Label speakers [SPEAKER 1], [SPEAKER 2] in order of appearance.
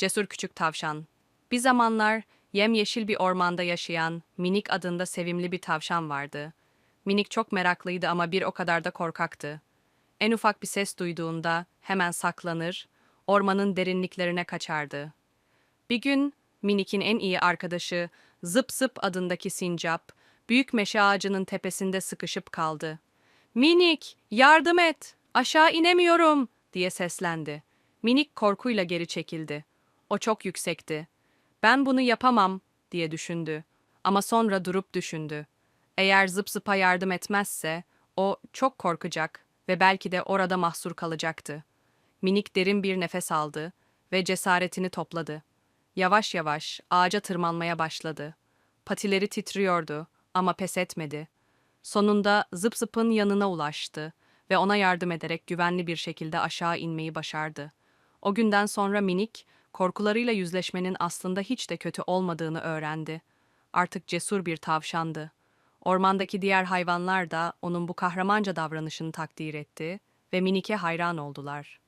[SPEAKER 1] Cesur küçük tavşan. Bir zamanlar yemyeşil bir ormanda yaşayan Minik adında sevimli bir tavşan vardı. Minik çok meraklıydı ama bir o kadar da korkaktı. En ufak bir ses duyduğunda hemen saklanır, ormanın derinliklerine kaçardı. Bir gün Minik'in en iyi arkadaşı Zıp Zıp adındaki sincap, büyük meşe ağacının tepesinde sıkışıp kaldı. Minik, yardım et, aşağı inemiyorum diye seslendi. Minik korkuyla geri çekildi. O çok yüksekti. Ben bunu yapamam diye düşündü. Ama sonra durup düşündü. Eğer zıp zıpa yardım etmezse o çok korkacak ve belki de orada mahsur kalacaktı. Minik derin bir nefes aldı ve cesaretini topladı. Yavaş yavaş ağaca tırmanmaya başladı. Patileri titriyordu ama pes etmedi. Sonunda zıp zıpın yanına ulaştı ve ona yardım ederek güvenli bir şekilde aşağı inmeyi başardı. O günden sonra minik, korkularıyla yüzleşmenin aslında hiç de kötü olmadığını öğrendi. Artık cesur bir tavşandı. Ormandaki diğer hayvanlar da onun bu kahramanca davranışını takdir etti ve minike hayran oldular.